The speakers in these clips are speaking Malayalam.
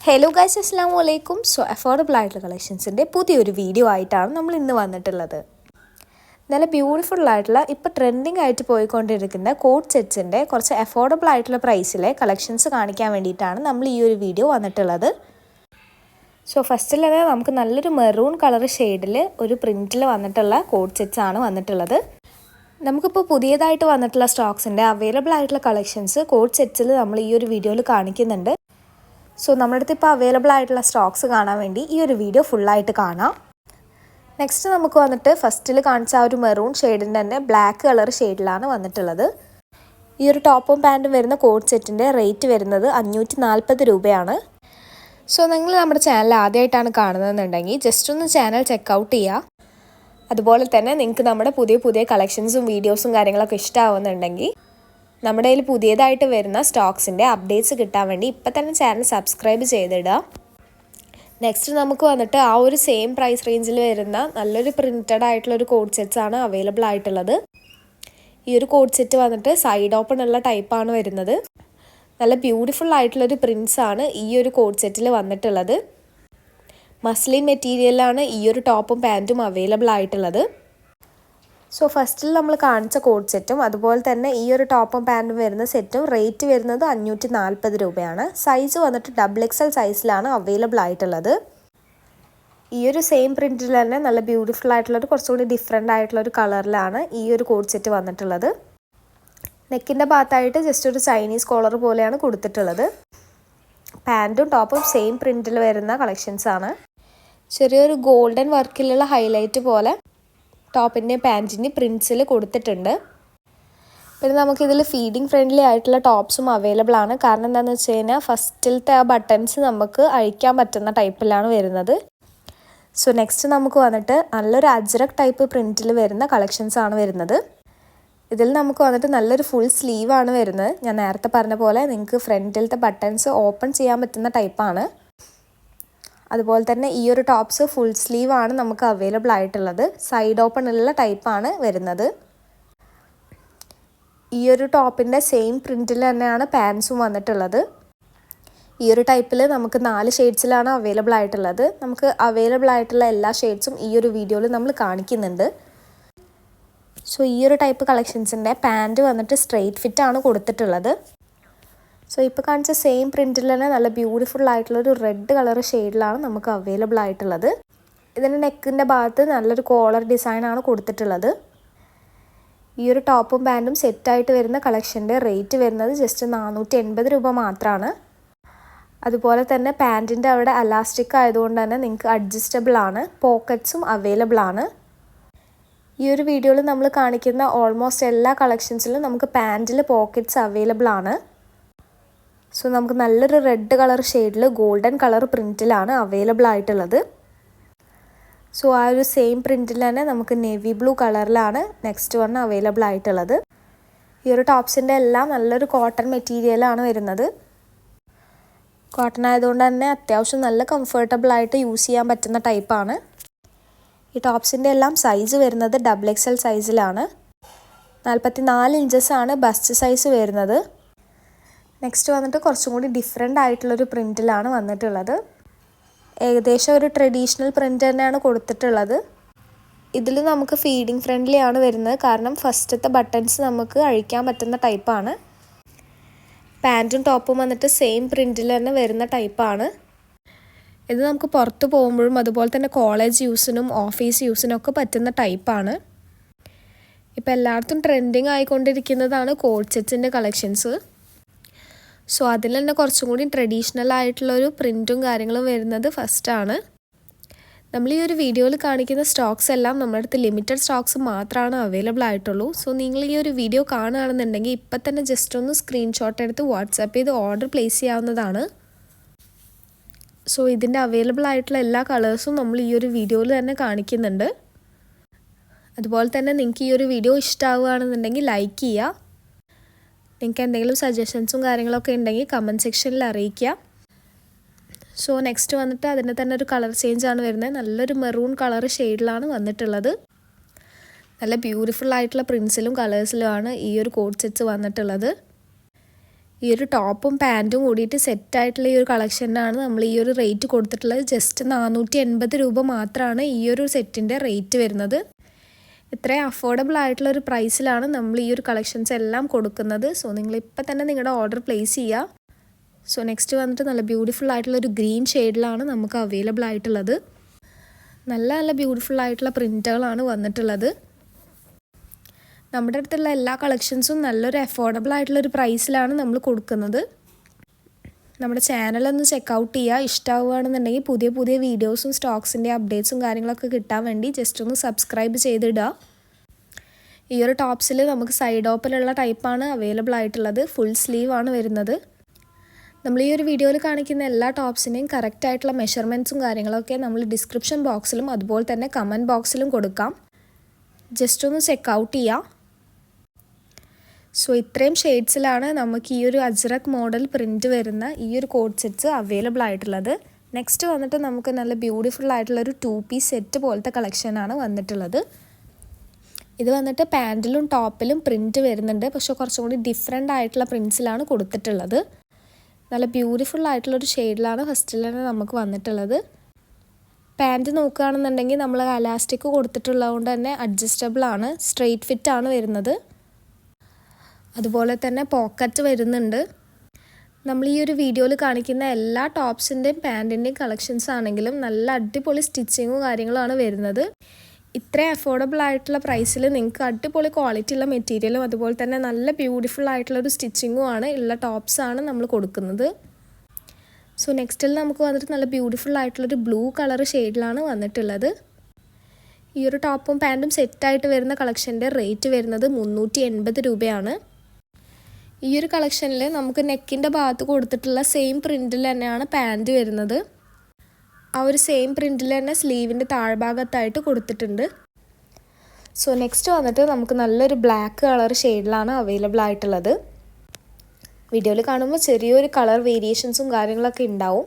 ഹലോ ഗൈസ് അസ്സാം വലൈക്കും സോ അഫോർഡബിൾ ആയിട്ടുള്ള കളക്ഷൻസിന്റെ പുതിയൊരു വീഡിയോ ആയിട്ടാണ് നമ്മൾ ഇന്ന് വന്നിട്ടുള്ളത്. നല്ല ബ്യൂട്ടിഫുൾ ആയിട്ടുള്ള ഇപ്പോൾ ട്രെൻഡിങ് ആയിട്ട് പോയിക്കൊണ്ടിരിക്കുന്ന കോട്ട് സെറ്റ്സിന്റെ കുറച്ച് അഫോർഡബിൾ ആയിട്ടുള്ള പ്രൈസിലെ കളക്ഷൻസ് കാണിക്കാൻ വേണ്ടിയിട്ടാണ് നമ്മൾ ഈ ഒരു വീഡിയോ വന്നിട്ടുള്ളത്. സോ ഫസ്റ്റിൽ തന്നെ നമുക്ക് നല്ലൊരു മെറൂൺ കളർ ഷെയ്ഡിൽ ഒരു പ്രിന്റിൽ വന്നിട്ടുള്ള കോട്ട് സെറ്റ്സ് ആണ് വന്നിട്ടുള്ളത്. നമുക്കിപ്പോൾ പുതിയതായിട്ട് വന്നിട്ടുള്ള സ്റ്റോക്സിന്റെ അവൈലബിൾ ആയിട്ടുള്ള കളക്ഷൻസ് കോട്ട് സെറ്റ്സിൽ നമ്മൾ ഈ ഒരു വീഡിയോയിൽ കാണിക്കുന്നുണ്ട്. സോ നമ്മുടെ അടുത്ത് ഇപ്പോൾ അവൈലബിൾ ആയിട്ടുള്ള സ്റ്റോക്സ് കാണാൻ വേണ്ടി ഈ ഒരു വീഡിയോ ഫുള്ളായിട്ട് കാണാം. നെക്സ്റ്റ് നമുക്ക് വന്നിട്ട് ഫസ്റ്റിൽ കാണിച്ച ആ ഒരു മെറൂൺ ഷെയ്ഡിന്റെ തന്നെ ബ്ലാക്ക് കളർ ഷെയ്ഡിലാണ് വന്നിട്ടുള്ളത്. ഈ ഒരു ടോപ്പും പാന്റും വരുന്ന കോട്ട് സെറ്റിന്റെ റേറ്റ് വരുന്നത് അഞ്ഞൂറ്റി നാൽപ്പത് രൂപയാണ്. സോ നിങ്ങൾ നമ്മുടെ ചാനൽ ആദ്യമായിട്ടാണ് കാണുന്നതെന്നുണ്ടെങ്കിൽ ജസ്റ്റ് ഒന്ന് ചാനൽ ചെക്കൗട്ട് ചെയ്യുക അതുപോലെ തന്നെ നിങ്ങൾക്ക് നമ്മുടെ പുതിയ പുതിയ കളക്ഷൻസും വീഡിയോസും കാര്യങ്ങളൊക്കെ ഇഷ്ടമാവുന്നുണ്ടെങ്കിൽ നമ്മുടെ കയ്യിൽ പുതിയതായിട്ട് വരുന്ന സ്റ്റോക്സിന്റെ അപ്ഡേറ്റ്സ് കിട്ടാൻ വേണ്ടി ഇപ്പം തന്നെ ചാനൽ സബ്സ്ക്രൈബ് ചെയ്തിടുക. നെക്സ്റ്റ് നമുക്ക് വന്നിട്ട് ആ ഒരു സെയിം പ്രൈസ് റേഞ്ചിൽ വരുന്ന നല്ലൊരു പ്രിന്റഡ് ആയിട്ടുള്ള ഒരു കോഡ് സെറ്റ്സ് ആണ് അവൈലബിൾ ആയിട്ടുള്ളത്. ഈ ഒരു കോഡ് സെറ്റ് വന്നിട്ട് സൈഡ് ഓപ്പൺ ഉള്ള ടൈപ്പാണ് വരുന്നത്. നല്ല ബ്യൂട്ടിഫുൾ ആയിട്ടുള്ളൊരു പ്രിൻസ് ആണ് ഈ ഒരു കോഡ് സെറ്റിൽ വന്നിട്ടുള്ളത്. മസ്ലിൻ മെറ്റീരിയലാണ് ഈ ഒരു ടോപ്പും പാന്റും അവൈലബിൾ ആയിട്ടുള്ളത്. സോ ഫസ്റ്റിൽ നമ്മൾ കാണിച്ച കോഡ് സെറ്റും അതുപോലെ തന്നെ ഈ ഒരു ടോപ്പും പാന്റും വരുന്ന സെറ്റും റേറ്റ് വരുന്നത് അഞ്ഞൂറ്റി നാൽപ്പത് രൂപയാണ്. സൈസ് വന്നിട്ട് ഡബിൾ എക്സൽ സൈസിലാണ് അവൈലബിൾ ആയിട്ടുള്ളത്. ഈ ഒരു സെയിം പ്രിന്റിൽ തന്നെ നല്ല ബ്യൂട്ടിഫുൾ ആയിട്ടുള്ളൊരു കുറച്ചുകൂടി ഡിഫറെന്റ് ആയിട്ടുള്ള ഒരു കളറിലാണ് ഈ ഒരു കോഡ് സെറ്റ് വന്നിട്ടുള്ളത്. നെക്കിന്റെ ഭാഗത്തായിട്ട് ജസ്റ്റ് ഒരു ചൈനീസ് കോളർ പോലെയാണ് കൊടുത്തിട്ടുള്ളത്. പാന്റും ടോപ്പും സെയിം പ്രിന്റിൽ വരുന്ന കളക്ഷൻസാണ് ചെറിയൊരു ഗോൾഡൻ വർക്കിലുള്ള ഹൈലൈറ്റ് പോലെ ടോപ്പിന്റെ പാന്റിന്റെ പ്രിൻസിൽ കൊടുത്തിട്ടുണ്ട്. പിന്നെ നമുക്കിതിൽ ഫീഡിങ് ഫ്രണ്ട്ലി ആയിട്ടുള്ള ടോപ്സും അവൈലബിൾ ആണ്. കാരണം എന്താണെന്ന് വെച്ച് കഴിഞ്ഞാൽ ഫസ്റ്റിലത്തെ ആ ബട്ടൺസ് നമുക്ക് അഴിക്കാൻ പറ്റുന്ന ടൈപ്പിലാണ് വരുന്നത്. സോ നെക്സ്റ്റ് നമുക്ക് വന്നിട്ട് നല്ലൊരു അജ്രക് ടൈപ്പ് പ്രിന്റിൽ വരുന്ന കളക്ഷൻസ് ആണ് വരുന്നത്. ഇതിൽ നമുക്ക് വന്നിട്ട് നല്ലൊരു ഫുൾ സ്ലീവാണ് വരുന്നത്. ഞാൻ നേരത്തെ പറഞ്ഞ പോലെ നിങ്ങൾക്ക് ഫ്രണ്ടിലത്തെ ബട്ടൺസ് ഓപ്പൺ ചെയ്യാൻ പറ്റുന്ന ടൈപ്പാണ്. അതുപോലെ തന്നെ ഈ ഒരു ടോപ്സ് ഫുൾ സ്ലീവ് ആണ് നമുക്ക് അവൈലബിൾ ആയിട്ടുള്ളത്. സൈഡ് ഓപ്പൺ ഉള്ള ടൈപ്പാണ് വരുന്നത്. ഈ ഒരു ടോപ്പിന്റെ സെയിം പ്രിന്റിൽ തന്നെയാണ് പാൻസും വന്നിട്ടുള്ളത്. ഈ ഒരു ടൈപ്പിൽ നമുക്ക് നാല് ഷെയ്ഡ്സിലാണ് അവൈലബിൾ ആയിട്ടുള്ളത്. നമുക്ക് അവൈലബിൾ ആയിട്ടുള്ള എല്ലാ ഷെയ്ഡ്സും ഈ ഒരു വീഡിയോയിൽ നമ്മൾ കാണിക്കുന്നുണ്ട്. സോ ഈ ഒരു ടൈപ്പ് കളക്ഷൻസിന്റെ പാന്റ് വന്നിട്ട് സ്ട്രെയിറ്റ് ഫിറ്റ് ആണ് കൊടുത്തിട്ടുള്ളത്. സോ ഇപ്പോൾ കാണിച്ച സെയിം പ്രിന്റിൽ തന്നെ നല്ല ബ്യൂട്ടിഫുൾ ആയിട്ടുള്ളൊരു റെഡ് കളർ ഷെയ്ഡിലാണ് നമുക്ക് അവൈലബിൾ ആയിട്ടുള്ളത്. ഇതിന്റെ നെക്കിന്റെ ഭാഗത്ത് നല്ലൊരു കോളർ ഡിസൈനാണ് കൊടുത്തിട്ടുള്ളത്. ഈ ഒരു ടോപ്പും പാന്റും സെറ്റായിട്ട് വരുന്ന കളക്ഷന്റെ റേറ്റ് വരുന്നത് ജസ്റ്റ് നാനൂറ്റി എൺപത് രൂപ മാത്രമാണ് അതുപോലെ തന്നെ പാന്റിന്റെ അവിടെ അലാസ്റ്റിക് ആയതുകൊണ്ട് തന്നെ നിങ്ങൾക്ക് അഡ്ജസ്റ്റബിൾ ആണ് പോക്കറ്റ്സും അവൈലബിൾ ആണ്. ഈ ഒരു വീഡിയോയിൽ നമ്മൾ കാണിക്കുന്ന ഓൾമോസ്റ്റ് എല്ലാ കളക്ഷൻസിലും നമുക്ക് പാന്റിൽ പോക്കറ്റ്സ് അവൈലബിൾ ആണ്. സോ നമുക്ക് നല്ലൊരു റെഡ് കളർ ഷെയ്ഡിൽ ഗോൾഡൻ കളർ പ്രിന്റിലാണ് അവൈലബിൾ ആയിട്ടുള്ളത്. സോ ആ ഒരു സെയിം പ്രിന്റിൽ തന്നെ നമുക്ക് നേവി ബ്ലൂ കളറിലാണ് നെക്സ്റ്റ് വൺ അവൈലബിൾ ആയിട്ടുള്ളത്. ഈ ഒരു ടോപ്സിന്റെ എല്ലാം നല്ലൊരു കോട്ടൺ മെറ്റീരിയലാണ് വരുന്നത്. കോട്ടൺ ആയതുകൊണ്ട് തന്നെ അത്യാവശ്യം നല്ല കംഫർട്ടബിൾ ആയിട്ട് യൂസ് ചെയ്യാൻ പറ്റുന്ന ടൈപ്പാണ് ഈ ടോപ്സിന്റെ എല്ലാം സൈസ് വരുന്നത് ഡബിൾ എക്സ് എൽ സൈസിലാണ് നാൽപ്പത്തി നാല് ഇഞ്ചസ് ആണ് ബസ്റ്റ് സൈസ് വരുന്നത്. നെക്സ്റ്റ് വന്നിട്ട് കുറച്ചും കൂടി ഡിഫറെന്റ് ആയിട്ടുള്ളൊരു പ്രിന്റിലാണ് വന്നിട്ടുള്ളത്. ഏകദേശം ഒരു ട്രഡീഷണൽ പ്രിന്റ് തന്നെയാണ് കൊടുത്തിട്ടുള്ളത്. ഇതിൽ നമുക്ക് ഫീഡിങ് ഫ്രണ്ട്ലി ആണ് വരുന്നത്. കാരണം ഫസ്റ്റത്തെ ബട്ടൺസ് നമുക്ക് അഴിക്കാൻ പറ്റുന്ന ടൈപ്പാണ് പാന്റും ടോപ്പും വന്നിട്ട് സെയിം പ്രിന്റിൽ തന്നെ വരുന്ന ടൈപ്പാണ് ഇത് നമുക്ക് പുറത്ത് പോകുമ്പോഴും അതുപോലെ തന്നെ കോളേജ് യൂസിനും ഓഫീസ് യൂസിനും ഒക്കെ പറ്റുന്ന ടൈപ്പാണ് ഇപ്പോൾ എല്ലായിടത്തും ട്രെൻഡിങ് ആയിക്കൊണ്ടിരിക്കുന്നതാണ് കോഡ് സെറ്റ്സിന്റെ കളക്ഷൻസ് സോ അതിൽ തന്നെ കുറച്ചും കൂടി ട്രഡീഷണൽ ആയിട്ടുള്ളൊരു പ്രിന്റും കാര്യങ്ങളും വരുന്നത് ഫസ്റ്റാണ് നമ്മൾ ഈ ഒരു വീഡിയോയിൽ കാണിക്കുന്ന സ്റ്റോക്സ് എല്ലാം നമ്മുടെ അടുത്ത് ലിമിറ്റഡ് സ്റ്റോക്സ് മാത്രമാണ് അവൈലബിൾ ആയിട്ടുള്ളൂ. സോ നിങ്ങൾ ഈ ഒരു വീഡിയോ കാണുകയാണെന്നുണ്ടെങ്കിൽ ഇപ്പം തന്നെ ജസ്റ്റ് ഒന്ന് സ്ക്രീൻഷോട്ട് എടുത്ത് വാട്സാപ്പ് ചെയ്ത് ഓർഡർ പ്ലേസ് ചെയ്യാവുന്നതാണ്. സോ ഇതിന്റെ അവൈലബിൾ ആയിട്ടുള്ള എല്ലാ കളേഴ്സും നമ്മൾ ഈ ഒരു വീഡിയോയിൽ തന്നെ കാണിക്കുന്നുണ്ട്. അതുപോലെ തന്നെ നിങ്ങൾക്ക് ഈ ഒരു വീഡിയോ ഇഷ്ടമാവുകയാണെന്നുണ്ടെങ്കിൽ ലൈക്ക് ചെയ്യുക. നിങ്ങൾക്ക് എന്തെങ്കിലും സജഷൻസും കാര്യങ്ങളൊക്കെ ഉണ്ടെങ്കിൽ കമന്റ് സെക്ഷനിൽ അറിയിക്കുക. സോ നെക്സ്റ്റ് വന്നിട്ട് അതിന്റെ തന്നെ ഒരു കളർ ചേഞ്ച് ആണ് വരുന്നത്. നല്ലൊരു മെറൂൺ കളർ ഷെയ്ഡിലാണ് വന്നിട്ടുള്ളത്. നല്ല ബ്യൂട്ടിഫുൾ ആയിട്ടുള്ള പ്രിൻസിലും കളേഴ്സിലുമാണ് ഈ ഒരു കോഡ് സെറ്റ്സ് വന്നിട്ടുള്ളത്. ഈ ഒരു ടോപ്പും പാന്റും കൂടിയിട്ട് സെറ്റായിട്ടുള്ള ഈ ഒരു കളക്ഷനാണ് നമ്മൾ ഈ ഒരു റേറ്റ് കൊടുത്തിട്ടുള്ളത്. ജസ്റ്റ് നാനൂറ്റി എൺപത് രൂപ മാത്രമാണ് ഈ ഒരു സെറ്റിന്റെ റേറ്റ് വരുന്നത്. ഇത്രയും അഫോർഡബിൾ ആയിട്ടുള്ള ഒരു പ്രൈസിലാണ് നമ്മൾ ഈ ഒരു കളക്ഷൻസ് എല്ലാം കൊടുക്കുന്നത്. സോ നിങ്ങൾ ഇപ്പം തന്നെ നിങ്ങളുടെ ഓർഡർ പ്ലേസ് ചെയ്യുക സോ നെക്സ്റ്റ് വന്നിട്ട് നല്ല ബ്യൂട്ടിഫുൾ ആയിട്ടുള്ള ഒരു ഗ്രീൻ ഷെയ്ഡിലാണ് നമുക്ക് അവൈലബിൾ ആയിട്ടുള്ളത്. നല്ല നല്ല ബ്യൂട്ടിഫുൾ ആയിട്ടുള്ള പ്രിന്റുകളാണ് വന്നിട്ടുള്ളത്. നമ്മുടെ അടുത്തുള്ള എല്ലാ കളക്ഷൻസും നല്ലൊരു അഫോർഡബിൾ ആയിട്ടുള്ള ഒരു പ്രൈസിലാണ് നമ്മൾ കൊടുക്കുന്നത്. നമ്മുടെ ചാനലൊന്ന് ചെക്കൗട്ട് ചെയ്യുക ഇഷ്ടമാവുകയാണെന്നുണ്ടെങ്കിൽ പുതിയ പുതിയ വീഡിയോസും സ്റ്റോക്സിന്റെ അപ്ഡേറ്റ്സും കാര്യങ്ങളൊക്കെ കിട്ടാൻ വേണ്ടി ജസ്റ്റ് ഒന്ന് സബ്സ്ക്രൈബ് ചെയ്തിടുക. ഈ ഒരു ടോപ്സിൽ നമുക്ക് സൈഡ് ഓപ്പനുള്ള ടൈപ്പാണ് അവൈലബിൾ ആയിട്ടുള്ളത്. ഫുൾ സ്ലീവ് ആണ് വരുന്നത്. നമ്മൾ ഈ ഒരു വീഡിയോയിൽ കാണിക്കുന്ന എല്ലാ ടോപ്സിനെയും കറക്റ്റ് ആയിട്ടുള്ള മെഷർമെന്റ്സും കാര്യങ്ങളൊക്കെ നമ്മൾ ഡിസ്ക്രിപ്ഷൻ ബോക്സിലും അതുപോലെ തന്നെ കമന്റ് ബോക്സിലും കൊടുക്കാം. ജസ്റ്റ് ഒന്ന് ചെക്ക് ഔട്ട് ചെയ്യാം സോ ഇത്രയും ഷെയ്ഡ്സിലാണ് നമുക്ക് ഈ ഒരു അജ്രക് മോഡൽ പ്രിന്റ് വരുന്ന ഈ ഒരു കോഡ് സെറ്റ്സ് അവൈലബിൾ ആയിട്ടുള്ളത്. നെക്സ്റ്റ് വന്നിട്ട് നമുക്ക് നല്ല ബ്യൂട്ടിഫുൾ ആയിട്ടുള്ള ഒരു ടു പീസ് സെറ്റ് പോലത്തെ കളക്ഷനാണ് വന്നിട്ടുള്ളത്. ഇത് വന്നിട്ട് പാന്റിലും ടോപ്പിലും പ്രിന്റ് വരുന്നുണ്ട്. പക്ഷേ കുറച്ചും കൂടി ഡിഫറെന്റ് ആയിട്ടുള്ള പ്രിൻസിലാണ് കൊടുത്തിട്ടുള്ളത്. നല്ല ബ്യൂട്ടിഫുൾ ആയിട്ടുള്ളൊരു ഷെയ്ഡിലാണ് ഫസ്റ്റിൽ തന്നെ നമുക്ക് വന്നിട്ടുള്ളത്. പാന്റ് നോക്കുകയാണെന്നുണ്ടെങ്കിൽ നമ്മൾ അലാസ്റ്റിക് കൊടുത്തിട്ടുള്ളത് കൊണ്ട് തന്നെ അഡ്ജസ്റ്റബിൾ ആണ് സ്ട്രെയിറ്റ് ഫിറ്റ് ആണ് വരുന്നത്. അതുപോലെ തന്നെ പോക്കറ്റ് വരുന്നുണ്ട്. നമ്മൾ ഈ ഒരു വീഡിയോയിൽ കാണിക്കുന്ന എല്ലാ ടോപ്സിന്റെയും പാന്റിന്റെയും കളക്ഷൻസ് ആണെങ്കിലും നല്ല അടിപൊളി സ്റ്റിച്ചിങ്ങും കാര്യങ്ങളുമാണ് വരുന്നത്. ഇത്ര അഫോർഡബിൾ ആയിട്ടുള്ള പ്രൈസിൽ നിങ്ങൾക്ക് അടിപൊളി ക്വാളിറ്റി ഉള്ള മെറ്റീരിയലും അതുപോലെ തന്നെ നല്ല ബ്യൂട്ടിഫുൾ ആയിട്ടുള്ള ഒരു സ്റ്റിച്ചിങ്ങും ആണ് ഉള്ള ടോപ്സാണ് നമ്മൾ കൊടുക്കുന്നത്. സോ നെക്സ്റ്റിൽ നമുക്ക് വന്നിട്ട് നല്ല ബ്യൂട്ടിഫുൾ ആയിട്ടുള്ളൊരു ബ്ലൂ കളർ ഷെയ്ഡിലാണ് വന്നിട്ടുള്ളത്. ഈ ഒരു ടോപ്പും പാന്റും സെറ്റായിട്ട് വരുന്ന കളക്ഷന്റെ റേറ്റ് വരുന്നത് മുന്നൂറ്റി രൂപയാണ്. ഈ ഒരു കളക്ഷനിൽ നമുക്ക് നെക്കിന്റെ ഭാഗത്ത് കൊടുത്തിട്ടുള്ള സെയിം പ്രിന്റിൽ തന്നെയാണ് പാന്റ് വരുന്നത്. ആ ഒരു സെയിം പ്രിന്റിൽ തന്നെ സ്ലീവിന്റെ താഴ്ഭാഗത്തായിട്ട് കൊടുത്തിട്ടുണ്ട്. സോ നെക്സ്റ്റ് വന്നിട്ട് നമുക്ക് നല്ലൊരു ബ്ലാക്ക് കളർ ഷെയ്ഡിലാണ് അവൈലബിൾ ആയിട്ടുള്ളത്. വീഡിയോയിൽ കാണുമ്പോൾ ചെറിയൊരു കളർ വേരിയേഷൻസും കാര്യങ്ങളൊക്കെ ഉണ്ടാവും.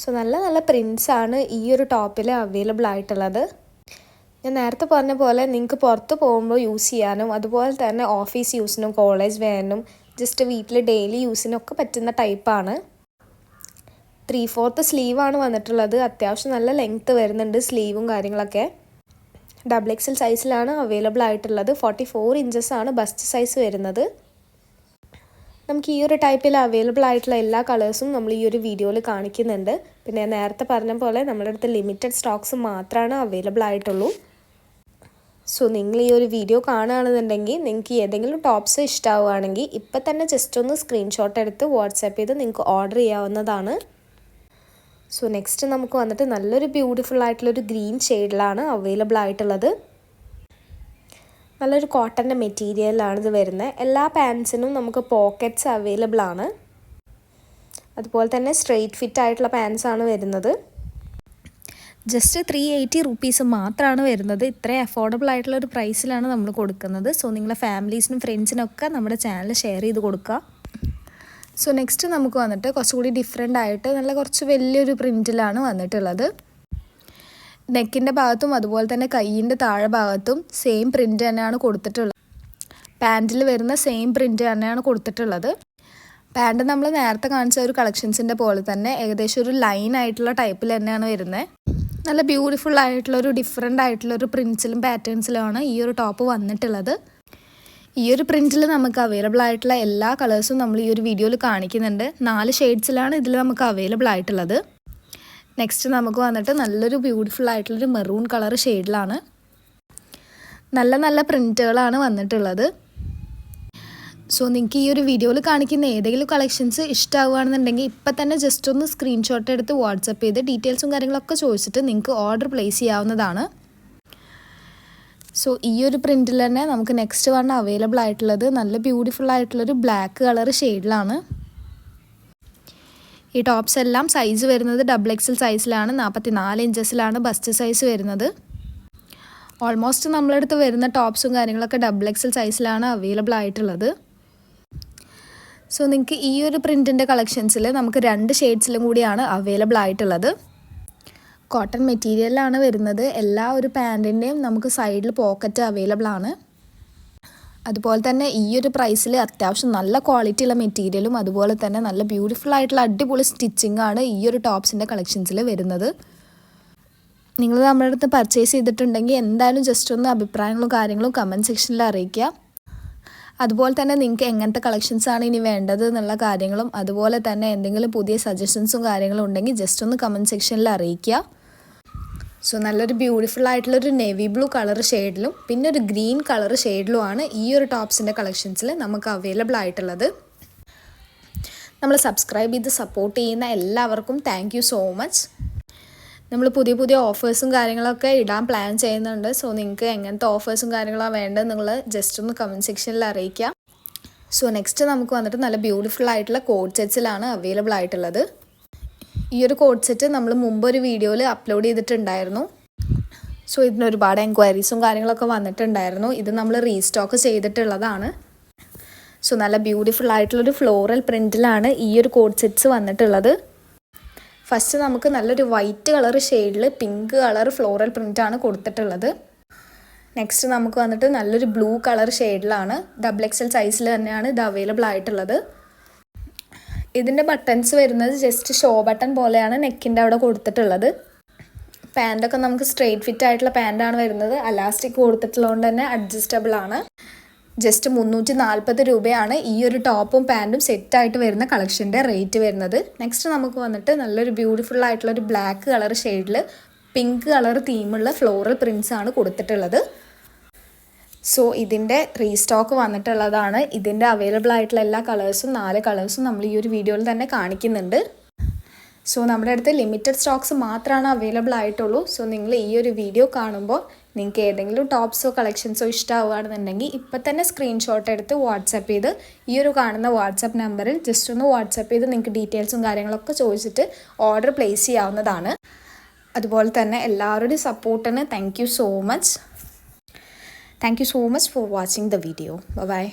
സോ നല്ല നല്ല പ്രിൻസാണ് ഈ ഒരു ടോപ്പിൽ അവൈലബിൾ ആയിട്ടുള്ളത്. ഞാൻ നേരത്തെ പറഞ്ഞ പോലെ നിങ്ങൾക്ക് പുറത്ത് പോകുമ്പോൾ യൂസ് ചെയ്യാനും അതുപോലെ തന്നെ ഓഫീസ് യൂസിനും കോളേജ് വേനും ജസ്റ്റ് വീട്ടിൽ ഡെയിലി യൂസിനൊക്കെ പറ്റുന്ന ടൈപ്പാണ് ത്രീ ഫോർത്ത് സ്ലീവാണ് വന്നിട്ടുള്ളത്. അത്യാവശ്യം നല്ല ലെങ്ത്ത് വരുന്നുണ്ട് സ്ലീവും കാര്യങ്ങളൊക്കെ. ഡബിൾ എക്സൽ സൈസിലാണ് അവൈലബിൾ ആയിട്ടുള്ളത്. ഫോർട്ടി ഫോർ ആണ് ബസ്റ്റ് സൈസ് വരുന്നത്. നമുക്ക് ഈ ഒരു ടൈപ്പിൽ അവൈലബിൾ ആയിട്ടുള്ള എല്ലാ കളേഴ്സും നമ്മൾ ഈ ഒരു വീഡിയോയിൽ കാണിക്കുന്നുണ്ട്. പിന്നെ നേരത്തെ പറഞ്ഞ പോലെ നമ്മുടെ അടുത്ത് ലിമിറ്റഡ് സ്റ്റോക്സ് മാത്രമാണ് അവൈലബിൾ ആയിട്ടുള്ളൂ. സോ നിങ്ങൾ ഈ ഒരു വീഡിയോ കാണുകയാണെന്നുണ്ടെങ്കിൽ നിങ്ങൾക്ക് ഏതെങ്കിലും ടോപ്സ് ഇഷ്ടമാവുകയാണെങ്കിൽ ഇപ്പം തന്നെ ജസ്റ്റ് ഒന്ന് സ്ക്രീൻഷോട്ട് എടുത്ത് വാട്സാപ്പ് ചെയ്ത് നിങ്ങൾക്ക് ഓർഡർ ചെയ്യാവുന്നതാണ്. സോ നെക്സ്റ്റ് നമുക്ക് വന്നിട്ട് നല്ലൊരു ബ്യൂട്ടിഫുൾ ആയിട്ടുള്ളൊരു ഗ്രീൻ ഷെയ്ഡിലാണ് അവൈലബിൾ ആയിട്ടുള്ളത്. നല്ലൊരു കോട്ടന്റെ മെറ്റീരിയലാണ് ഇത് വരുന്നത്. എല്ലാ പാൻസിനും നമുക്ക് പോക്കറ്റ്സ് അവൈലബിൾ ആണ്. അതുപോലെ തന്നെ സ്ട്രെയിറ്റ് ഫിറ്റ് ആയിട്ടുള്ള പാൻസാണ് വരുന്നത്. ജസ്റ്റ് ത്രീ എയ്റ്റി റുപ്പീസ് മാത്രമാണ് വരുന്നത്. ഇത്രയും അഫോർഡബിൾ ആയിട്ടുള്ള ഒരു പ്രൈസിലാണ് നമ്മൾ കൊടുക്കുന്നത്. സോ നിങ്ങളെ ഫാമിലീസിനും ഫ്രണ്ട്സിനൊക്കെ നമ്മുടെ ചാനൽ ഷെയർ ചെയ്ത് കൊടുക്കുക. സോ നെക്സ്റ്റ് നമുക്ക് വന്നിട്ട് കുറച്ചുകൂടി ഡിഫറെന്റ് ആയിട്ട് നല്ല കുറച്ച് വലിയൊരു പ്രിന്റിലാണ് വന്നിട്ടുള്ളത്. നെക്കിന്റെ ഭാഗത്തും അതുപോലെ തന്നെ കൈയിന്റെ താഴെ ഭാഗത്തും സെയിം പ്രിന്റ് തന്നെയാണ് കൊടുത്തിട്ടുള്ളത് പാന്റിൽ വരുന്ന സെയിം പ്രിന്റ് തന്നെയാണ് കൊടുത്തിട്ടുള്ളത്. പാന്റ് നമ്മൾ നേരത്തെ കാണിച്ച ഒരു കളക്ഷൻസിന്റെ പോലെ തന്നെ ഏകദേശം ഒരു ലൈൻ ആയിട്ടുള്ള ടൈപ്പിൽ തന്നെയാണ് വരുന്നത്. നല്ല ബ്യൂട്ടിഫുൾ ആയിട്ടുള്ള ഒരു ഡിഫറെന്റ് ആയിട്ടുള്ള ഒരു പ്രിൻസിലും പാറ്റേൺസിലുമാണ് ഈ ഒരു ടോപ്പ് വന്നിട്ടുള്ളത്. ഈ ഒരു പ്രിന്റിൽ നമുക്ക് അവൈലബിൾ ആയിട്ടുള്ള എല്ലാ കളേഴ്സും നമ്മൾ ഈ ഒരു വീഡിയോയിൽ കാണിക്കുന്നുണ്ട്. നാല് ഷെയ്ഡ്സിലാണ് ഇതിൽ നമുക്ക് അവൈലബിൾ ആയിട്ടുള്ളത്. നെക്സ്റ്റ് നമുക്ക് വന്നിട്ട് നല്ലൊരു ബ്യൂട്ടിഫുൾ ആയിട്ടുള്ളൊരു മെറൂൺ കളർ ഷെയ്ഡിലാണ് നല്ല നല്ല പ്രിന്റുകളാണ് വന്നിട്ടുള്ളത്. സോ നിങ്ങൾക്ക് ഈ ഒരു വീഡിയോയിൽ കാണിക്കുന്ന ഏതെങ്കിലും കളക്ഷൻസ് ഇഷ്ടമാവുകയാണെന്നുണ്ടെങ്കിൽ ഇപ്പം തന്നെ ജസ്റ്റ് ഒന്ന് സ്ക്രീൻഷോട്ട് എടുത്ത് വാട്സപ്പ് ചെയ്ത് ഡീറ്റെയിൽസും കാര്യങ്ങളൊക്കെ ചോദിച്ചിട്ട് നിങ്ങൾക്ക് ഓർഡർ പ്ലേസ് ചെയ്യാവുന്നതാണ്. സോ ഈ ഒരു പ്രിന്റിൽ തന്നെ നമുക്ക് നെക്സ്റ്റ് വൺ അവൈലബിൾ ആയിട്ടുള്ളത് നല്ല ബ്യൂട്ടിഫുൾ ആയിട്ടുള്ളൊരു ബ്ലാക്ക് കളർ ഷെയ്ഡിലാണ് ഈ ടോപ്സ് എല്ലാം സൈസ് വരുന്നത് ഡബിൾ എക്സൽ സൈസിലാണ് നാൽപ്പത്തി നാല് ഇഞ്ചസിലാണ് ബസ്റ്റ് സൈസ് വരുന്നത്. ഓൾമോസ്റ്റ് നമ്മളടുത്ത് വരുന്ന ടോപ്സും കാര്യങ്ങളൊക്കെ ഡബിൾ എക്സൽ സൈസിലാണ് അവൈലബിൾ ആയിട്ടുള്ളത്. സോ നിങ്ങൾക്ക് ഈ ഒരു പ്രിന്റിന്റെ കളക്ഷൻസിൽ നമുക്ക് രണ്ട് ഷെയ്ഡ്സിലും കൂടിയാണ് അവൈലബിൾ ആയിട്ടുള്ളത്. കോട്ടൺ മെറ്റീരിയലാണ് വരുന്നത്. എല്ലാ ഒരു പാന്റിന്റെയും നമുക്ക് സൈഡിൽ പോക്കറ്റ് അവൈലബിൾ ആണ്. അതുപോലെ തന്നെ ഈ ഒരു പ്രൈസിൽ അത്യാവശ്യം നല്ല ക്വാളിറ്റി ഉള്ള മെറ്റീരിയലും അതുപോലെ തന്നെ നല്ല ബ്യൂട്ടിഫുൾ ആയിട്ടുള്ള അടിപൊളി സ്റ്റിച്ചിങ് ആണ് ഈ ഒരു ടോപ്സിന്റെ കളക്ഷൻസിൽ വരുന്നത്. നിങ്ങൾ നമ്മുടെ അടുത്ത് പർച്ചേസ് ചെയ്തിട്ടുണ്ടെങ്കിൽ എന്തായാലും ജസ്റ്റ് ഒന്ന് അഭിപ്രായങ്ങളും കാര്യങ്ങളും കമന്റ് സെക്ഷനിൽ അറിയിക്കുക. അതുപോലെ തന്നെ നിങ്ങൾക്ക് എങ്ങനത്തെ കളക്ഷൻസ് ആണ് ഇനി വേണ്ടത് എന്നുള്ള കാര്യങ്ങളും അതുപോലെ തന്നെ എന്തെങ്കിലും പുതിയ സജഷൻസും കാര്യങ്ങളും ഉണ്ടെങ്കിൽ ജസ്റ്റ് ഒന്ന് കമന്റ് സെക്ഷനിൽ അറിയിക്കുക. സോ നല്ലൊരു ബ്യൂട്ടിഫുൾ ആയിട്ടുള്ളൊരു നേവി ബ്ലൂ കളർ ഷെയ്ഡിലും പിന്നെ ഒരു ഗ്രീൻ കളർ ഷെയ്ഡിലുമാണ് ഈ ഒരു ടോപ്സിന്റെ കളക്ഷൻസിൽ നമുക്ക് അവൈലബിൾ ആയിട്ടുള്ളത്. നമ്മൾ സബ്സ്ക്രൈബ് ചെയ്ത് സപ്പോർട്ട് ചെയ്യുന്ന എല്ലാവർക്കും താങ്ക് സോ മച്ച് നമ്മൾ പുതിയ പുതിയ ഓഫേഴ്സും കാര്യങ്ങളൊക്കെ ഇടാൻ പ്ലാൻ ചെയ്യുന്നുണ്ട്. സോ നിങ്ങൾക്ക് എങ്ങനത്തെ ഓഫേഴ്സും കാര്യങ്ങളാണ് വേണ്ടത് നിങ്ങൾ ജസ്റ്റ് ഒന്ന് കമന്റ് സെക്ഷനിൽ അറിയിക്കുക സോ നെക്സ്റ്റ് നമുക്ക് വന്നിട്ട് നല്ല ബ്യൂട്ടിഫുൾ ആയിട്ടുള്ള കോഡ് സെറ്റ്സിലാണ് അവൈലബിൾ ആയിട്ടുള്ളത്. ഈ ഒരു കോഡ് സെറ്റ് നമ്മൾ മുമ്പ് ഒരു വീഡിയോയിൽ അപ്ലോഡ് ചെയ്തിട്ടുണ്ടായിരുന്നു. സോ ഇതിന് ഒരുപാട് എൻക്വയറീസും കാര്യങ്ങളൊക്കെ വന്നിട്ടുണ്ടായിരുന്നു. ഇത് നമ്മൾ റീസ്റ്റോക്ക് ചെയ്തിട്ടുള്ളതാണ്. സോ നല്ല ബ്യൂട്ടിഫുൾ ആയിട്ടുള്ളൊരു ഫ്ലോറൽ പ്രിന്റിലാണ് ഈ ഒരു കോഡ് സെറ്റ്സ് വന്നിട്ടുള്ളത്. ഫസ്റ്റ് നമുക്ക് നല്ലൊരു വൈറ്റ് കളർ ഷെയ്ഡിൽ പിങ്ക് കളർ ഫ്ലോറൽ പ്രിന്റാണ് കൊടുത്തിട്ടുള്ളത്. നെക്സ്റ്റ് നമുക്ക് വന്നിട്ട് നല്ലൊരു ബ്ലൂ കളർ ഷെയ്ഡിലാണ് ഡബിൾ എക്സൽ സൈസിൽ തന്നെയാണ് ഇത് അവൈലബിൾ ആയിട്ടുള്ളത്. ഇതിന്റെ ബട്ടൺസ് വരുന്നത് ജസ്റ്റ് ഷോ ബട്ടൺ പോലെയാണ് നെക്കിന്റെ അവിടെ കൊടുത്തിട്ടുള്ളത്. പാന്റൊക്കെ നമുക്ക് സ്ട്രെയിറ്റ് ഫിറ്റ് ആയിട്ടുള്ള പാന്റാണ് വരുന്നത്. അലാസ്റ്റിക് കൊടുത്തിട്ടുള്ളതുകൊണ്ട് തന്നെ അഡ്ജസ്റ്റബിൾ ആണ്. ജസ്റ്റ് മുന്നൂറ്റി നാൽപ്പത് രൂപയാണ് ഈ ഒരു ടോപ്പും പാന്റും സെറ്റായിട്ട് വരുന്ന കളക്ഷന്റെ റേറ്റ് വരുന്നത്. നെക്സ്റ്റ് നമുക്ക് വന്നിട്ട് നല്ലൊരു ബ്യൂട്ടിഫുൾ ആയിട്ടുള്ള ഒരു ബ്ലാക്ക് കളർ ഷെയ്ഡിൽ പിങ്ക് കളർ തീമുള്ള ഫ്ലോറൽ പ്രിൻസ് ആണ് കൊടുത്തിട്ടുള്ളത്. സോ ഇതിന്റെ റീസ്റ്റോക്ക് വന്നിട്ടുള്ളതാണ്. ഇതിന്റെ അവൈലബിൾ ആയിട്ടുള്ള എല്ലാ കളേഴ്സും നാല് കളേഴ്സും നമ്മൾ ഈ ഒരു വീഡിയോയിൽ തന്നെ കാണിക്കുന്നുണ്ട്. സോ നമ്മുടെ അടുത്ത് ലിമിറ്റഡ് സ്റ്റോക്സ് മാത്രമാണ് അവൈലബിൾ ആയിട്ടുള്ളൂ. സോ നിങ്ങൾ ഈ ഒരു വീഡിയോ കാണുമ്പോൾ നിങ്ങൾക്ക് ഏതെങ്കിലും ടോപ്സോ കളക്ഷൻസോ ഇഷ്ടമാവുകയാണെന്നുണ്ടെങ്കിൽ ഇപ്പം തന്നെ സ്ക്രീൻഷോട്ട് എടുത്ത് വാട്സപ്പ് ചെയ്ത് ഈ ഒരു കാണുന്ന വാട്സപ്പ് നമ്പറിൽ ജസ്റ്റ് ഒന്ന് വാട്സപ്പ് ചെയ്ത് നിങ്ങൾക്ക് ഡീറ്റെയിൽസും കാര്യങ്ങളൊക്കെ ചോദിച്ചിട്ട് ഓർഡർ പ്ലേസ് ചെയ്യാവുന്നതാണ്. അതുപോലെ തന്നെ എല്ലാവരുടെയും സപ്പോർട്ടിന് thank so much thank so much for watching the video bye